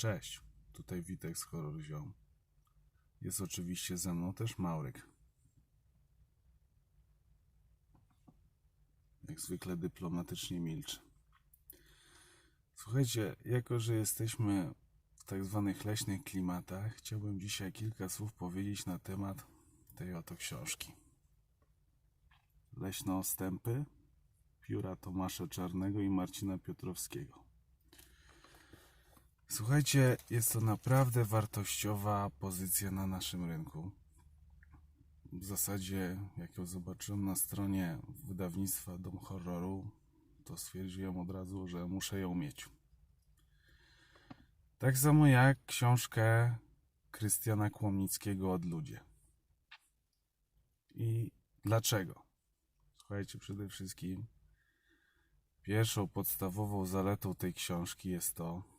Cześć, tutaj Witek z Horror Ziom. Jest oczywiście ze mną też Mauryk. Jak zwykle dyplomatycznie milczy. Słuchajcie, jako że jesteśmy w tak zwanych leśnych klimatach, chciałbym dzisiaj kilka słów powiedzieć na temat tej oto książki. Leśne ostępy pióra Tomasza Czarnego i Marcina Piotrowskiego. Słuchajcie, jest to naprawdę wartościowa pozycja na naszym rynku. W zasadzie, jak ją zobaczyłem na stronie wydawnictwa Dom Horroru, to stwierdziłem od razu, że muszę ją mieć. Tak samo jak książkę Krystiana Kłomnickiego od ludzie. I dlaczego? Słuchajcie, przede wszystkim pierwszą podstawową zaletą tej książki jest to,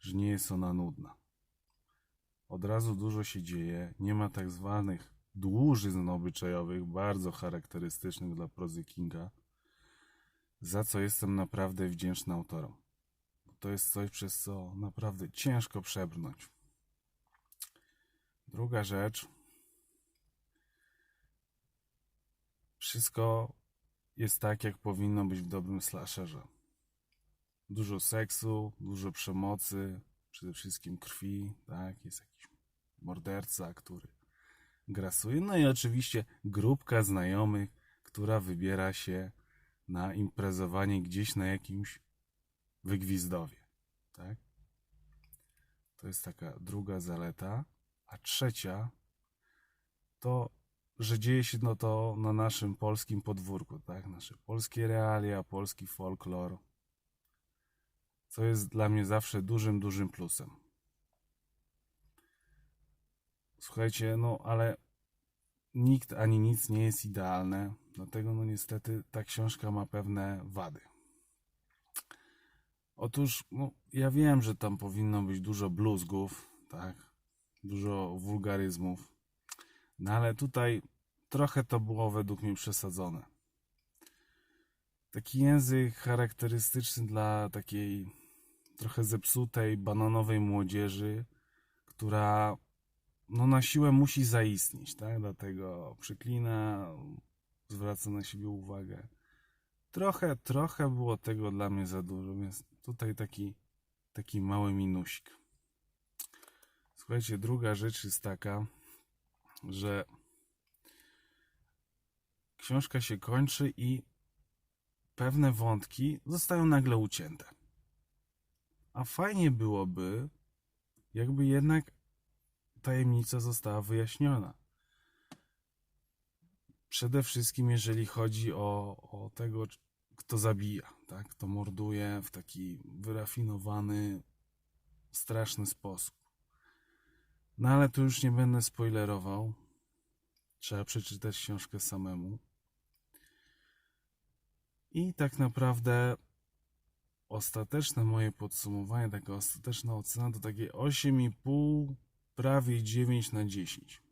że nie jest ona nudna. Od razu dużo się dzieje, nie ma tak zwanych dłużyzn obyczajowych, bardzo charakterystycznych dla prozy Kinga, za co jestem naprawdę wdzięczny autorom. To jest coś, przez co naprawdę ciężko przebrnąć. Druga rzecz. Wszystko jest tak, jak powinno być w dobrym slasherze. Dużo seksu, dużo przemocy, przede wszystkim krwi, tak? Jest jakiś morderca, który grasuje. No i oczywiście grupka znajomych, która wybiera się na imprezowanie gdzieś na jakimś wygwizdowie, tak? To jest taka druga zaleta. A trzecia to, że dzieje się no to na naszym polskim podwórku, tak? Nasze polskie realia, polski folklor. Co jest dla mnie zawsze dużym, dużym plusem. Słuchajcie, no ale nikt ani nic nie jest idealne, dlatego no niestety ta książka ma pewne wady. Otóż, no, ja wiem, że tam powinno być dużo bluzgów, tak? Dużo wulgaryzmów. No ale tutaj trochę to było według mnie przesadzone. Taki język charakterystyczny dla takiej trochę zepsutej, bananowej młodzieży, która no na siłę musi zaistnieć, tak? Dlatego przyklina, zwraca na siebie uwagę. Trochę, trochę było tego dla mnie za dużo, więc tutaj taki, taki mały minusik. Słuchajcie, druga rzecz jest taka, że książka się kończy i pewne wątki zostają nagle ucięte. A fajnie byłoby, jakby jednak tajemnica została wyjaśniona. Przede wszystkim, jeżeli chodzi o, o tego, kto zabija, tak? kto morduje w taki wyrafinowany, straszny sposób. No ale tu już nie będę spoilerował. Trzeba przeczytać książkę samemu. I tak naprawdę ostateczne moje podsumowanie, taka ostateczna ocena to takie 8,5, prawie 9 na 10.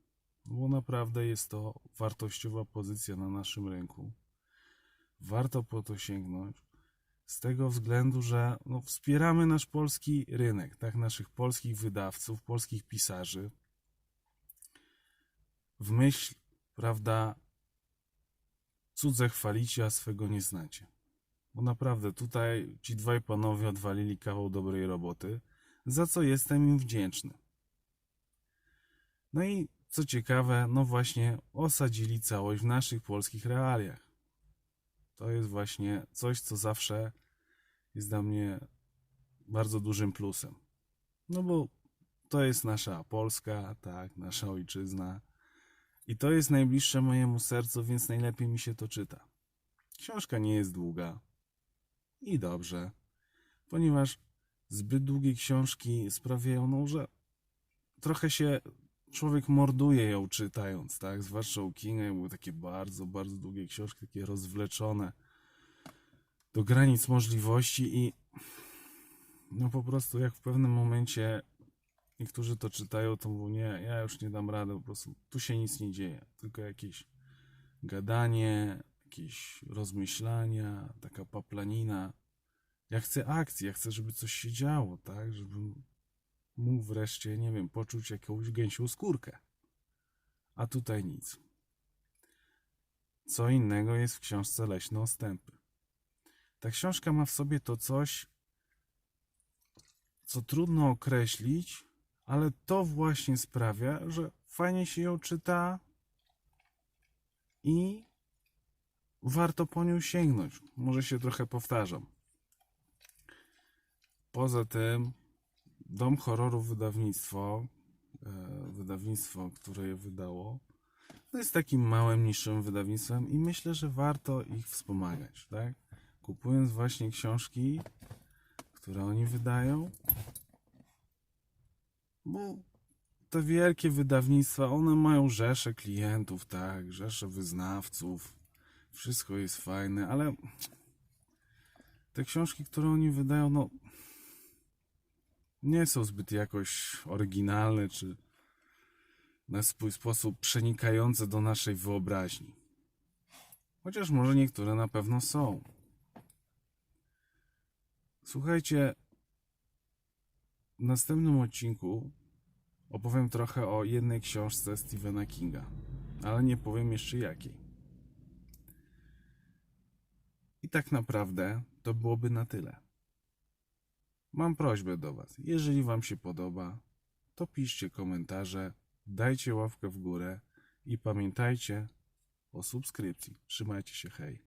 Bo naprawdę jest to wartościowa pozycja na naszym rynku. Warto po to sięgnąć. Z tego względu, że no, wspieramy nasz polski rynek, tak, naszych polskich wydawców, polskich pisarzy. W myśl, prawda, cudze chwalicie, a swego nie znacie. Bo naprawdę tutaj ci dwaj panowie odwalili kawał dobrej roboty, za co jestem im wdzięczny. No i co ciekawe, no właśnie osadzili całość w naszych polskich realiach. To jest właśnie coś, co zawsze jest dla mnie bardzo dużym plusem. No bo to jest nasza Polska, tak, nasza ojczyzna. I to jest najbliższe mojemu sercu, więc najlepiej mi się to czyta. Książka nie jest długa. I dobrze, ponieważ zbyt długie książki sprawiają, no, że trochę się człowiek morduje ją czytając, tak? Zwłaszcza u Kinga były takie bardzo, bardzo długie książki, takie rozwleczone do granic możliwości i no po prostu jak w pewnym momencie niektórzy to czytają, to mówią, nie, ja już nie dam rady, po prostu tu się nic nie dzieje, tylko jakieś gadanie, jakieś rozmyślania, taka paplanina Ja chcę akcji, ja chcę, żeby coś się działo, tak? Żebym mógł wreszcie, nie wiem, poczuć jakąś gęsią skórkę. A tutaj nic. Co innego jest w książce Leśne Ostępy. Ta książka ma w sobie to coś, co trudno określić, ale to właśnie sprawia, że fajnie się ją czyta i warto po nią sięgnąć. Może się trochę powtarzam. Poza tym, Dom Horroru Wydawnictwo, e, wydawnictwo, które je wydało, to jest takim małym, niższym wydawnictwem i myślę, że warto ich wspomagać, tak? Kupując właśnie książki, które oni wydają, bo te wielkie wydawnictwa, one mają rzesze klientów, tak, rzesze wyznawców, wszystko jest fajne, ale te książki, które oni wydają, no nie są zbyt jakoś oryginalne, czy na swój sposób przenikające do naszej wyobraźni. Chociaż może niektóre na pewno są. Słuchajcie, w następnym odcinku opowiem trochę o jednej książce Stephena Kinga, ale nie powiem jeszcze jakiej. I tak naprawdę to byłoby na tyle. Mam prośbę do Was. Jeżeli Wam się podoba, to piszcie komentarze, dajcie łapkę w górę i pamiętajcie o subskrypcji. Trzymajcie się, hej.